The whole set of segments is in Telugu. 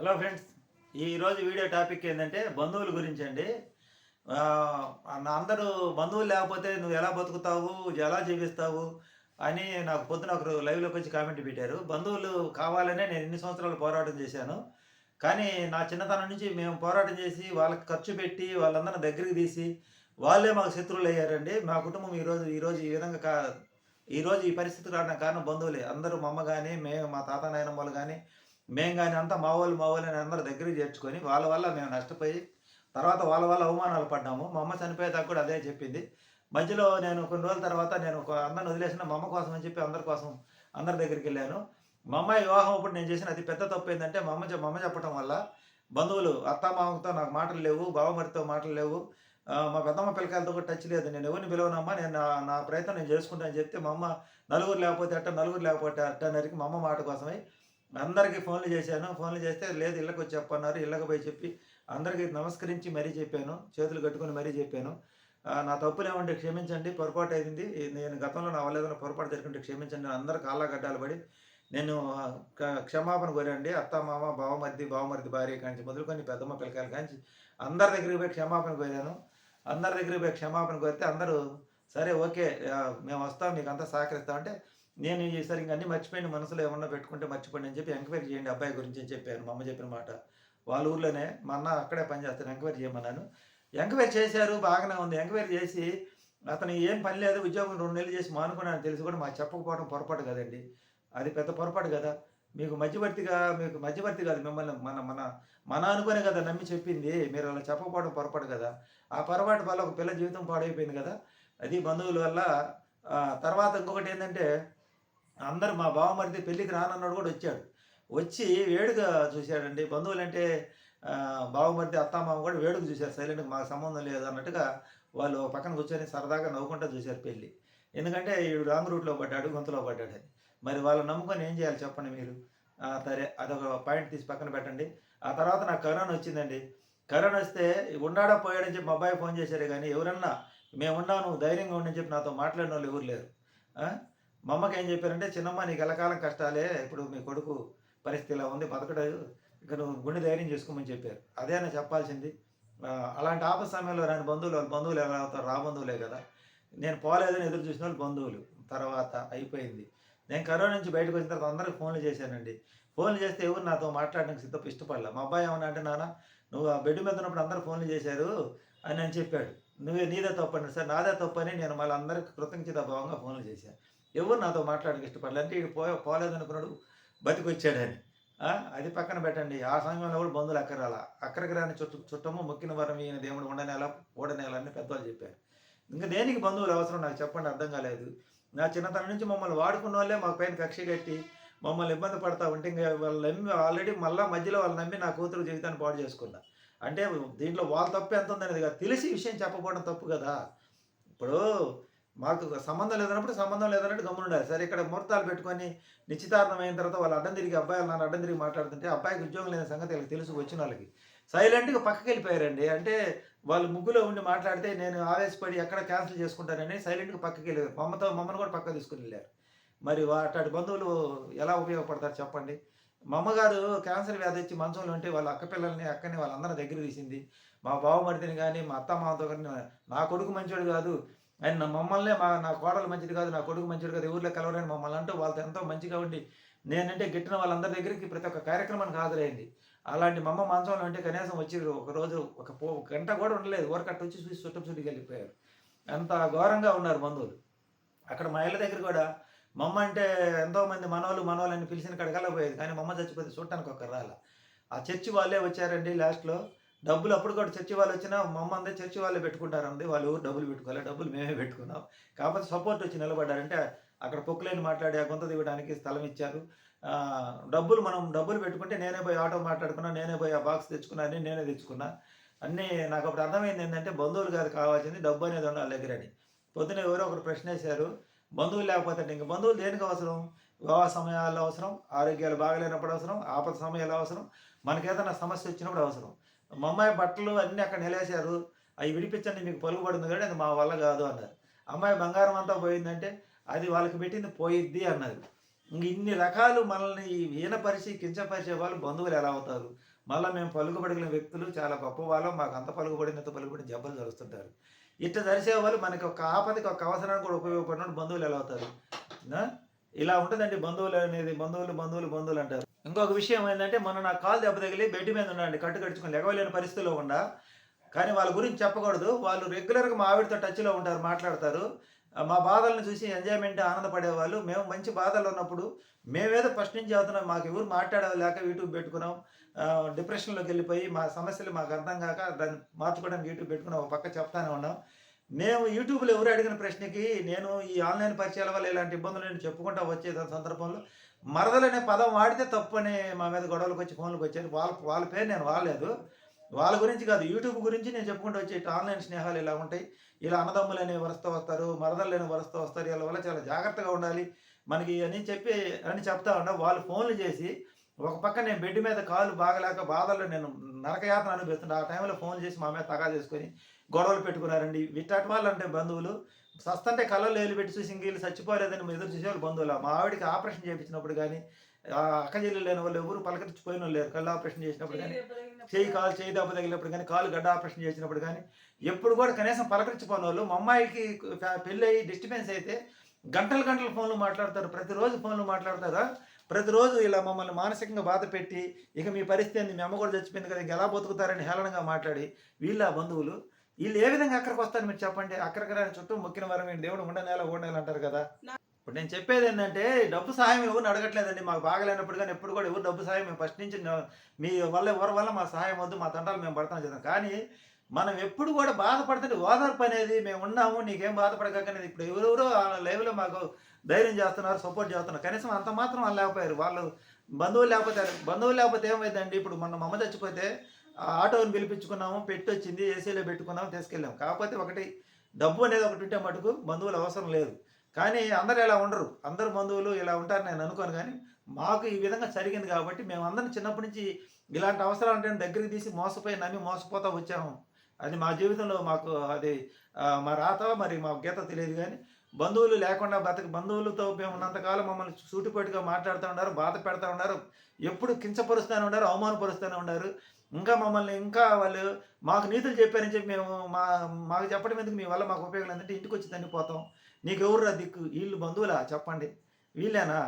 హలో ఫ్రెండ్స్ ఈరోజు వీడియో టాపిక్ ఏంటంటే బంధువుల గురించి అండి. నా అందరూ బంధువులు లేకపోతే నువ్వు ఎలా బతుకుతావు ఎలా జీవిస్తావు అని నాకు పొద్దున ఒకరు లైవ్లోకి వచ్చి కామెంట్ పెట్టారు. బంధువులు కావాలనే నేను ఎన్ని సంవత్సరాలు పోరాటం చేశాను. కానీ నా చిన్నతనం నుంచి మేము పోరాటం చేసి వాళ్ళకి ఖర్చు పెట్టి వాళ్ళందరిని దగ్గరికి తీసి వాళ్ళే మాకు శత్రువులు అయ్యారండి. మా కుటుంబం ఈరోజు ఈరోజు ఈ విధంగా కా ఈరోజు ఈ పరిస్థితి రావడానికి కారణం బంధువులే. అందరూ మా అమ్మ కానీ మేము మా తాత నాయనమ్మలు కానీ మేము కానీ అంతా మా వాళ్ళు మా వాళ్ళు అని అందరూ దగ్గరికి చేర్చుకొని వాళ్ళ వల్ల మేము నష్టపోయి తర్వాత వాళ్ళ వల్ల అవమానాలు పడ్డాము. మా అమ్మ చనిపోయేదాకా కూడా అదే చెప్పింది. మధ్యలో నేను కొన్ని రోజుల తర్వాత నేను ఒక అందరిని వదిలేసిన మా అమ్మ కోసం అని చెప్పి అందరి కోసం అందరి దగ్గరికి వెళ్ళాను. మా అమ్మాయి వివాహం అప్పుడు నేను చేసిన అతి పెద్ద తప్పు ఏంటంటే మా అమ్మ మా అమ్మ చెప్పడం వల్ల బంధువులు అత్తామామతో నాకు మాటలు లేవు బావమరితో మాటలు లేవు. మా పెద్దమ్మ పిల్లకాయలతో కూడా టచ్ లేదు. నేను ఎవరిని పిలవనమ్మా నేను నా నా ప్రయత్నం నేను చేసుకుంటానని చెప్తే మా అమ్మ నలుగురు లేకపోతే అట్ట నలుగురు లేకపోతే అట్ట నరికి మా అమ్మ మాట కోసమై అందరికీ ఫోన్లు చేశాను. ఫోన్లు చేస్తే లేదు ఇళ్ళకి వచ్చి చెప్పన్నారు. ఇళ్ళకి పోయి చెప్పి అందరికీ నమస్కరించి మరీ చెప్పాను. చేతులు కట్టుకొని మరీ చెప్పాను. నా నా తప్పులేమంటే క్షమించండి. పొరపాటు అయింది. నేను గతంలో నా వల్ల ఏదైనా పొరపాటు జరిగింటే క్షమించండి. నేను అందరు పడి నేను క్షమాపణ కోరండి అత్త మామ బావమరిది బావమరిది భార్య కాంచి మొదలుకొని పెద్దమ్మ పిల్లకాయలు కాంచి అందరి దగ్గరికి పోయి క్షమాపణ కోరాను. అందరి దగ్గరికి పోయి క్షమాపణ కోరితే అందరూ సరే ఓకే మేము వస్తాం మీకు అంతా సహకరిస్తామంటే అంటే నేను ఈసారి ఇంక అన్ని మర్చిపోయిన మనసులో ఏమన్నా పెట్టుకుంటే మర్చిపోండి అని చెప్పి ఎంక్వైరీ చేయండి అబ్బాయి గురించి అని చెప్పాను మా అమ్మ చెప్పిన మాట. వాళ్ళ ఊర్లోనే మా అన్న అక్కడే పనిచేస్తాను ఎంక్వైరీ చేయమన్నాను. ఎంక్వైరీ చేశారు బాగానే ఉంది. ఎంక్వైరీ చేసి అతను ఏం పని లేదు ఉద్యోగం రెండు నెలలు చేసి మానుకున్నాను తెలిసి కూడా మాకు చెప్పకపోవడం పొరపాటు కదండి. అది పెద్ద పొరపాటు కదా. మీకు మధ్యవర్తిగా మీకు మధ్యవర్తి కాదు మిమ్మల్ని మన మన మన అనుకునే కదా నమ్మి చెప్పింది. మీరు అలా చెప్పకపోవడం పొరపాటు కదా. ఆ పొరపాటు వల్ల ఒక పిల్ల జీవితం పాడైపోయింది కదా. అది బంధువుల వల్ల తర్వాత ఇంకొకటి ఏంటంటే అందరూ మా బావమరిది పెళ్ళికి రానన్నాడు కూడా వచ్చాడు. వచ్చి వేడుక చూశాడండి. బంధువులు అంటే బావమరిది అత్తామామ కూడా వేడుక చూశారు. సైలెంట్గా మాకు సంబంధం లేదు అన్నట్టుగా వాళ్ళు పక్కన కూర్చొని సరదాగా నవ్వుకుంటూ చూశారు పెళ్ళి. ఎందుకంటే ఈడు రాంగ్ రూట్లో పడ్డాడు గొంతులో పడ్డాడు అని. మరి వాళ్ళు నమ్ముకొని ఏం చేయాలి చెప్పండి మీరు? సరే అదొక పాయింట్ తీసి పక్కన పెట్టండి. ఆ తర్వాత నాకు కరోనా వచ్చిందండి. కరోనా వస్తే ఉన్నాడా పోయాడని చెప్పి మా అబ్బాయి ఫోన్ చేశారు కానీ ఎవరన్నా మేము ఉన్నావు నువ్వు ధైర్యంగా ఉండని చెప్పి నాతో మాట్లాడిన వాళ్ళు ఎవరు లేరు. మా అమ్మకి ఏం చెప్పారంటే చిన్నమ్మ నీకు ఎల్లకాలం కష్టాలే. ఇప్పుడు మీ కొడుకు పరిస్థితి ఇలా ఉంది బతకడు. ఇక నువ్వు గుండె ధైర్యం చేసుకోమని చెప్పారు. అదే నేను చెప్పాల్సింది. అలాంటి ఆపద సమయంలో రాని బంధువులు వాళ్ళు బంధువులు ఎలా అవుతారు? రా బంధువులే కదా. నేను పోలేదని ఎదురు చూసిన వాళ్ళు బంధువులు. తర్వాత అయిపోయింది. నేను కరోనా నుంచి బయటకు వచ్చిన తర్వాత అందరికి ఫోన్లు చేశానండి. ఫోన్లు చేస్తే ఎవరు నాతో మాట్లాడడానికి సిద్ధం ఇష్టపడలే. మా అబ్బాయి ఏమన్నా అంటే నాన్న నువ్వు ఆ బెడ్ మీద ఉన్నప్పుడు అందరూ ఫోన్లు చేశారు అని నేను చెప్పాడు. నువ్వే నీదే తప్పండి సార్ నాదే తప్పని నేను మళ్ళీ అందరికి కృతజ్ఞత భావంగా ఫోన్లు చేశాను ఎవరు నాతో మాట్లాడడానికి ఇష్టపడలేదు. అంటే ఇక పో పోలేదనుకున్నాడు బతికొచ్చాడని. అది పక్కన పెట్టండి. ఆ సమయంలో కూడా బంధువులు అక్కరాల. అక్కడికి రాని చుట్ట చుట్టము మొక్కిన వరం ఈయన దేవుడు ఉండనేలా ఓడనేలని పెద్దవాళ్ళు చెప్పారు. ఇంకా దేనికి బంధువులు అవసరం? నాకు చెప్పండి అర్థం కాలేదు. నా చిన్నతనం నుంచి మమ్మల్ని వాడుకున్న వాళ్ళే మా పైన కక్ష కట్టి మమ్మల్ని ఇబ్బంది పడతా ఉంటే ఇంకా వాళ్ళు నమ్మి ఆల్రెడీ మళ్ళీ మధ్యలో వాళ్ళు నమ్మి నా కూతురు జీవితాన్ని పాడు చేసుకున్నా. అంటే దీంట్లో వాళ్ళ తప్పు ఎంత ఉందనేది కాదు. తెలిసి విషయం చెప్పకపోవడం తప్పు కదా. ఇప్పుడు మాకు సంబంధం లేదన్నప్పుడు సంబంధం లేదన్నట్టు గమ్మునుండాలి. సరే ఇక్కడ ముహూర్తాలు పెట్టుకొని నిశ్చితార్థం అయిన తర్వాత వాళ్ళు అడ్డం తిరిగి అబ్బాయిలు నన్ను అడ్డం తిరిగి మాట్లాడుతుంటే అబ్బాయికి ఉద్యోగం లేని సంగతి వీళ్ళకి తెలుసు వచ్చిన వాళ్ళకి. సైలెంట్గా పక్కకి వెళ్ళిపోయారండి అంటే వాళ్ళు ముగ్గులో ఉండి మాట్లాడితే నేను ఆవేశపడి ఎక్కడ క్యాన్సిల్ చేసుకుంటానని సైలెంట్గా పక్కకి వెళ్ళారు మమ్మతో మమ్మల్ని కూడా పక్క తీసుకుని వెళ్ళారు. మరి వా- అట్లాంటి బంధువులు ఎలా ఉపయోగపడతారు చెప్పండి? మా అమ్మగారు క్యాన్సర్ వ్యాధి వచ్చి మంచంలో ఉంటే వాళ్ళ అక్క పిల్లల్ని అక్కని వాళ్ళందరిని దగ్గర తీసింది. మా బావమరిదిని కానీ మా అత్త మామతో కానీ నా కొడుకు మంచివాడు కాదు. ఆయన మమ్మల్నే మా నా కోడలు మంచిది కాదు నా కొడుకు మంచిది కాదు ఊర్లో కలవరని మమ్మల్ని అంటూ వాళ్ళతో ఎంతో మంచిగా ఉండి నేనంటే గిట్టిన వాళ్ళందరి దగ్గరికి ప్రతి ఒక్క కార్యక్రమానికి హాజరైంది అలాంటి మమ్మ మంచంలో అంటే కనీసం వచ్చి ఒక రోజు ఒక పో గంట కూడా ఉండలేదు. ఊరకట్ట వచ్చి చూసి చుట్టం చుట్టుకు వెళ్ళిపోయారు. అంత ఘోరంగా ఉన్నారు బంధువులు. అక్కడ మా ఇళ్ళ దగ్గర కూడా మమ్మ అంటే ఎంతోమంది మనవాళ్ళు మనవాళ్ళు అని పిలిచిన కడగలపోయేది కానీ మమ్మ చచ్చిపోతే చూడటానికి ఒక రాల. ఆ చర్చి వాళ్ళే వచ్చారండి లాస్ట్లో. డబ్బులు అప్పుడు కూడా చర్చి వాళ్ళు వచ్చినా మా అమ్మ చర్చి వాళ్ళే పెట్టుకుంటారండి. వాళ్ళు ఎవరు డబ్బులు పెట్టుకోవాలి? డబ్బులు మేమే పెట్టుకున్నాం. కాకపోతే సపోర్ట్ వచ్చి నిలబడ్డారంటే అక్కడ పొక్కులేని మాట్లాడి ఆ గొంత దిగడానికి స్థలం ఇచ్చారు. డబ్బులు మనం డబ్బులు పెట్టుకుంటే నేనే పోయి ఆటో మాట్లాడుకున్నా నేనే పోయి ఆ బాక్స్ తెచ్చుకున్నా అన్నీ నేనే తెచ్చుకున్నా. అన్నీ నాకు అప్పుడు అర్థమైంది ఏంటంటే బంధువులు కాదు కావాల్సింది డబ్బు అనేది ఉండాలి దగ్గర అని పొద్దున ఎవరో ఒకరు ప్రశ్న వేశారు. బంధువులు లేకపోతే ఇంక బంధువులు దేనికి అవసరం? వివాహ సమయాల్లో అవసరం? ఆరోగ్యాలు బాగలేనప్పుడు అవసరం? ఆపద సమయాల్లో అవసరం? మనకేదైనా సమస్య వచ్చినప్పుడు అవసరం. మా అమ్మాయి బట్టలు అన్నీ అక్కడ నిలేశారు. అవి విడిపించండి మీకు పలుకుబడింది కానీ అది మా వల్ల కాదు అన్నారు. అమ్మాయి బంగారం అంతా పోయిందంటే అది వాళ్ళకి పెట్టింది పోయిద్ది అన్నారు. ఇంక ఇన్ని రకాలు మనల్ని హీనపరిచి కించపరిచే వాళ్ళు బంధువులు ఎలా అవుతారు? మళ్ళీ మేము పలుకుబడిన వ్యక్తులు చాలా గొప్ప వాళ్ళం మాకు అంత పలుకుబడినంత పలుకుబడిన జబ్బలు జరుస్తుంటారు. ఇట్లా జరిసే వాళ్ళు మనకి ఒక ఆపదకి ఒక అవసరానికి కూడా ఉపయోగపడినట్టు బంధువులు ఎలా అవుతారు? ఇలా ఉంటుందండి బంధువులు అనేది బంధువులు బంధువులు బంధువులు అంటారు. ఇంకొక విషయం ఏంటంటే మొన్న నా కాలు దెబ్బ తగిలి బెడ్ మీద ఉండండి కట్టు కట్టుకుని లెగవలేని పరిస్థితిలో ఉండా కానీ వాళ్ళ గురించి చెప్పకూడదు వాళ్ళు రెగ్యులర్గా మా ఆవిడతో టచ్లో ఉంటారు మాట్లాడతారు. మా బాధలను చూసి ఎంజాయ్మెంట్ ఆనందపడేవాళ్ళు. మేము మంచి బాధలు ఉన్నప్పుడు మేమేదో ఫస్ట్ నుంచి చదువుతున్నాం మాకు ఎవరు మాట్లాడలేక యూట్యూబ్ పెట్టుకున్నాం. డిప్రెషన్లోకి వెళ్ళిపోయి మా సమస్యలు మాకు అర్థం కాక దాన్ని మార్చుకోవడానికి యూట్యూబ్ పెట్టుకున్నాం ఒక పక్క చెప్తానే ఉన్నాం. మేము యూట్యూబ్లో ఎవరు అడిగిన ప్రశ్నకి నేను ఈ ఆన్లైన్ పరిచయాల వల్ల ఇలాంటి ఇబ్బందులు నేను చెప్పుకుంటా వచ్చే సందర్భంలో మరదలు అనే పదం వాడితే తప్పు అని మా మీద గొడవలకు వచ్చి ఫోన్లకు వచ్చారు వాళ్ళ వాళ్ళ పేరు నేను వాడలేదు. వాళ్ళ గురించి కాదు యూట్యూబ్ గురించి నేను చెప్పుకుంటూ వచ్చే ఆన్లైన్ స్నేహాలు ఇలా ఉంటాయి. ఇలా అన్నదమ్ములు అనే వరుసతో వస్తారు మరదలు లేని వరుసతో వస్తారు వీళ్ళ వల్ల చాలా జాగ్రత్తగా ఉండాలి. మనకి అని చెప్పి అని చెప్తా ఉన్నా వాళ్ళు ఫోన్లు చేసి ఒక పక్క నేను బెడ్ మీద కాలు బాగలేక బాధల్లో నేను నరకయాత్ర అనిపిస్తుండే ఆ టైంలో ఫోన్ చేసి మా మీద తగా చేసుకొని గొడవలు పెట్టుకున్నారండి. విట్టాటి వాళ్ళు అంటే బంధువులు సస్తంటే కళ్ళలో వేలు పెట్టి చూసి ఇంక వీళ్ళు చచ్చిపోలేదని మా ఎదురు చూసేవాళ్ళు బంధువులు. మా ఆవిడకి ఆపరేషన్ చేయించినప్పుడు కానీ అక్క చెల్లెలు లేని వాళ్ళు ఎవరు పలకరించిపోయిన వాళ్ళు లేరు. కళ్ళు ఆపరేషన్ చేసినప్పుడు కానీ చేయి కాలు చేయి దెబ్బ తగిలినప్పుడు కానీ కాలు గడ్డ ఆపరేషన్ చేసినప్పుడు కానీ ఎప్పుడు కూడా కనీసం పలకరించిపోయిన వాళ్ళు. మా అమ్మాయికి పెళ్ళి అయ్యి డిస్టర్బెన్స్ అయితే గంటలు గంటలు ఫోన్లు మాట్లాడతారు. ప్రతిరోజు ఫోన్లు మాట్లాడతారా? ప్రతిరోజు ఇలా మమ్మల్ని మానసికంగా బాధ పెట్టి ఇక మీ పరిస్థితి మీ అమ్మ కూడా చచ్చిపోయింది కదా ఇంక ఎలా బతుకుతారని హేళనగా మాట్లాడి వీళ్ళ బంధువులు వీళ్ళు ఏ విధంగా అక్కడికి వస్తారు మీరు చెప్పండి. అక్కడికి రాని చుట్టూ మొక్కిన వరం ఏంటి? దేవుడు ఉండనేల ఓడనేల అంటారు కదా. ఇప్పుడు నేను చెప్పేది ఏంటంటే డబ్బు సహాయం ఎవరిని అడగట్లేదండి. మాకు బాగలేనప్పుడు కానీ ఎప్పుడు కూడా ఎవరు డబ్బు సహాయం మేము ఫస్ట్ నుంచి మీ వల్ల ఎవరి వల్ల మా సహాయం వద్దు మా తంటాలు మేము పడతాం చేద్దాం. కానీ మనం ఎప్పుడు కూడా బాధపడుతుంటే ఓదార్పు అనేది మేము ఉన్నాము నీకేం బాధపడకనేది ఇప్పుడు ఎవరెవరో ఆ లైవ్లో మాకు ధైర్యం చేస్తున్నారు సపోర్ట్ చేస్తున్నారు. కనీసం అంత మాత్రం వాళ్ళు లేకపోయారు. వాళ్ళు బంధువులు లేకపోతే బంధువులు లేకపోతే ఏమైందండి? ఇప్పుడు మన మమ్మ చచ్చిపోతే ఆటోని పిలిపించుకున్నాము పెట్టొచ్చింది ఏసీలో పెట్టుకున్నాము తీసుకెళ్ళాము. కాకపోతే ఒకటి డబ్బు అనేది ఒకటి ఉంటే మటుకు బంధువులు అవసరం లేదు. కానీ అందరూ ఇలా ఉండరు. అందరు బంధువులు ఇలా ఉంటారు నేను అనుకోను కానీ మాకు ఈ విధంగా జరిగింది కాబట్టి మేము అందరం చిన్నప్పటి నుంచి ఇలాంటి అవసరాలు అంటే దగ్గరికి తీసి మోసపోయి నమ్మి మోసపోతా వచ్చాము. అది మా జీవితంలో మాకు అది మా రాత మరి మా గీత తెలియదు కానీ బంధువులు లేకుండా బతక బంధువులతో మేము ఉన్నంతకాలం మమ్మల్ని సూటిపోటుగా మాట్లాడుతూ ఉన్నారు బాధ పెడతా ఉన్నారు. ఎప్పుడు కించపరుస్తూనే ఉన్నారు అవమానపరుస్తూనే ఉన్నారు. ఇంకా మమ్మల్ని ఇంకా వాళ్ళు మాకు నీతులు చెప్పారని చెప్పి మేము మా మాకు చెప్పడం ఎందుకు? మీ వల్ల మాకు ఉపయోగం లేదంటే ఇంటికి వచ్చి చనిపోతాం. నీకు ఎవరు దిక్కు? వీళ్ళు బంధువులా? చెప్పండి. వీళ్ళేనా?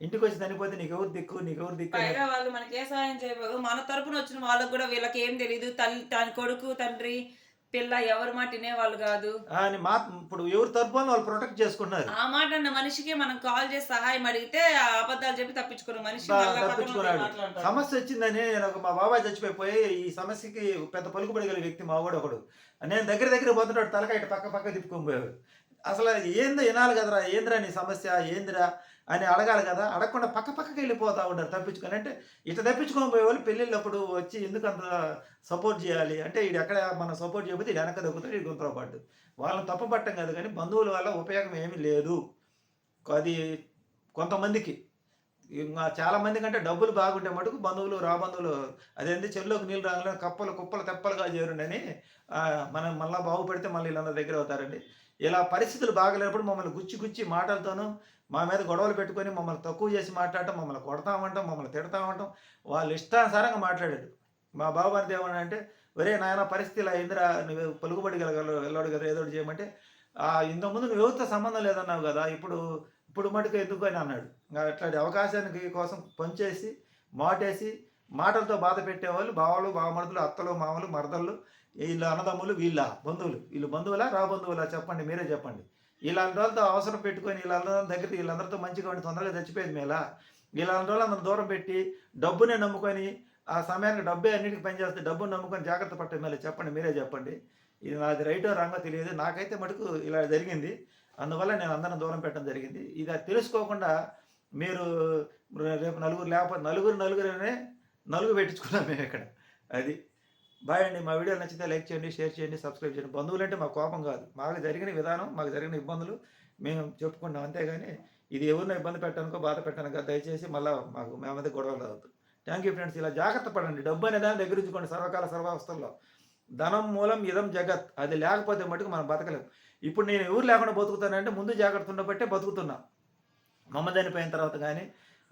ఇంటికి వచ్చి చనిపోతే నీకు ఎవరు దిక్కు? నీకు ఎవరు దిక్కు పైగా వాళ్ళు మనకి ఏ సహాయం చేయబోదు? మన తరపున వచ్చిన వాళ్ళకి కూడా వీళ్ళకి ఏం తెలియదు తల్లి తన కొడుకు తండ్రి పిల్ల ఎవరి మాట వినేవాళ్ళు కాదు. అని మా ఇప్పుడు ఎవరు తరపున వాళ్ళు ప్రొటెక్ట్ చేసుకున్నారు ఆ మాట అన్న మనిషికి మనం కాల్ చేసి సహాయం అడిగితే ఆ అబద్ధాలు చెప్పి తప్పించుకున్న మనిషి తప్పించుకున్నాడు. సమస్య వచ్చిందని నేను ఒక మా బాబాయ్ చచ్చిపోయిపోయి ఈ సమస్యకి పెద్ద పలుకుబడి గల వ్యక్తి మా వాడు ఒకడు. నేను దగ్గర దగ్గర పోతుంటాడు తలకాయ పక్క పక్క తిప్పుకొని పోయాడు అసలు ఏందో వినాలి కదరా ఏందిరా నీ సమస్య ఏందిరా? అని అడగాలి కదా అడగకుండా పక్క పక్కకి వెళ్ళిపోతా ఉంటారు తప్పించుకొని. అంటే ఇట్లా తప్పించుకొని పోయే వాళ్ళు పెళ్ళిళ్ళప్పుడు వచ్చి ఎందుకు అంత సపోర్ట్ చేయాలి? అంటే ఇది ఎక్కడ మనం సపోర్ట్ చేయకపోతే ఇది వెనక దొక్కుతాడు ఇది గుంతలో పడ్డు. వాళ్ళని తప్పపట్టం కాదు కానీ బంధువుల వల్ల ఉపయోగం ఏమీ లేదు. అది కొంతమందికి. ఇంకా చాలా కంటే డబ్బులు బాగుంటే మటుకు బంధువులు రా బంధువులు అదేంటి చెల్లోకి నీళ్ళు రాగానే కప్పలు కుప్పలు తెప్పలు చేరుండని మనం మళ్ళీ బాగుపడితే మళ్ళీ వీళ్ళందరి దగ్గర అవుతారండి. ఇలా పరిస్థితులు బాగలేనప్పుడు మమ్మల్ని గుచ్చి గుచ్చి మాటలతోనూ మా మీద గొడవలు పెట్టుకొని మమ్మల్ని తక్కువ చేసి మాట్లాడటం మమ్మల్ని కొడతామంటాం మమ్మల్ని తిడతామంటాం వాళ్ళు ఇష్టానుసారంగా మాట్లాడాడు మా బాబు అనేది ఏమన్నా అంటే ఒరే నాయన పరిస్థితి ఇలా ఇందిరా నువ్వు పలుకుబడి గలగల వెళ్ళాడు కదా ఏదో ఒకటి చేయమంటే ఇంతకుముందు నువ్వు ఎవరితో సంబంధం లేదన్నావు కదా ఇప్పుడు ఇప్పుడు మటుకు ఎందుకు అని అన్నాడు. అట్లాంటి అవకాశానికి కోసం పనిచేసి మాటేసి మాటలతో బాధ పెట్టేవాళ్ళు బావలు బావమరుదులు అత్తలు మామలు మరదళ్ళు వీళ్ళ అన్నదమ్ములు వీళ్ళ బంధువులు. వీళ్ళు బంధువులా? రా బంధువులా? చెప్పండి మీరే చెప్పండి. ఇలాంటి వాళ్ళతో అవసరం పెట్టుకొని వీళ్ళందరం దగ్గర వీళ్ళందరితో మంచిగా ఉండి తొందరగా చచ్చిపోయేది మేలా? ఇలాంటి వాళ్ళు దూరం పెట్టి డబ్బునే నమ్ముకొని ఆ సమయానికి డబ్బే అన్నిటికీ పనిచేస్తే డబ్బును నమ్ముకొని జాగ్రత్త పట్టే మేలే? చెప్పండి మీరే చెప్పండి. ఇది నాది రైటో రాంగో తెలియదు. నాకైతే మటుకు ఇలా జరిగింది. అందువల్ల నేను అందరం దూరం పెట్టడం జరిగింది. ఇది తెలుసుకోకుండా మీరు రేపు నలుగురు లేకపోతే నలుగురు నలుగురనే నలుగు పెట్టించుకున్నాం మేము ఇక్కడ. అది. బాయ్ అండి మా వీడియో నచ్చితే లైక్ చేయండి షేర్ చేయండి సబ్స్క్రైబ్ చేయండి. బంధువులు అంటే మా కోపం కాదు. మాకు జరిగిన విధానం మాకు జరిగిన ఇబ్బందులు మేము చెప్పుకున్నాం అంతేగాని ఇది ఎవరినో ఇబ్బంది పెట్టడానికో బాధ పెట్టడానికో దయచేసి మళ్ళీ మాకు మేము అయితే గొడవలు రావద్దు. థ్యాంక్ యూ ఫ్రెండ్స్ ఇలా జాగ్రత్త పడండి. డబ్బు అనే దాన్ని దగ్గర ఉంచుకోండి సర్వకాల సర్వావస్థల్లో. ధనం మూలం ఇదం జగత్. అది లేకపోతే మటుకు మనం బతకలేము ఇప్పుడు నేను ఎవరు లేకుండా బతుకుతానంటే ముందు జాగ్రత్త ఉండబట్టే బతుకుతున్నా. మమ్మ చనిపోయిన తర్వాత కానీ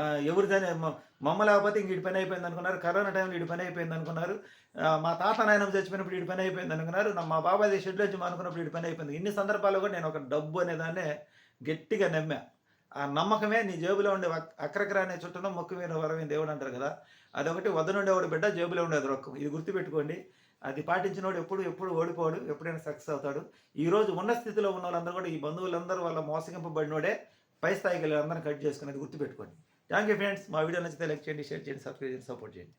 ఎవరిదైనా మ- మమ్మ లేకపోతే ఇంక ఇటు పని అయిపోయింది అనుకున్నారు. కరోనా టైంలో ఇటు పని అయిపోయింది అనుకున్నారు. మా తాత నాయనం చచ్చిపోయినప్పుడు ఇటు పని అయిపోయింది అనుకున్నారు. మా బాబాయ్ షెడ్లో వచ్చి అనుకున్నప్పుడు ఇటు పని అయిపోయింది. ఇన్ని సందర్భాల్లో కూడా నేను ఒక డబ్బు అనే దాన్ని గట్టిగా నమ్మా. ఆ నమ్మకమే నీ జేబులో ఉండే అక్- అక్రకర అనే చుట్టను మొక్కు మీద వరమైన దేవుడు అంటారు కదా. అదొకటి వద్ద ఉండేవాడు బిడ్డ జేబులో ఉండేది రొక్కం. ఇది గుర్తుపెట్టుకోండి. అది పాటించినోడు ఎప్పుడు ఎప్పుడు ఓడిపోడు ఎప్పుడైనా సక్సెస్ అవుతాడు. ఈరోజు ఉన్న స్థితిలో ఉన్న వాళ్ళందరూ కూడా ఈ బంధువులందరూ వాళ్ళ మోసగింపబడినోడే పై స్థాయికి వెళ్ళి అందరిని కట్ చేసుకునేది గుర్తుపెట్టుకోండి. Thank you friends. మా వీడియో నచ్చితే లైక్ చేయండి షేర్ చేయండి సబ్స్క్రైబ్ చేయండి సపోర్ట్ చేయండి.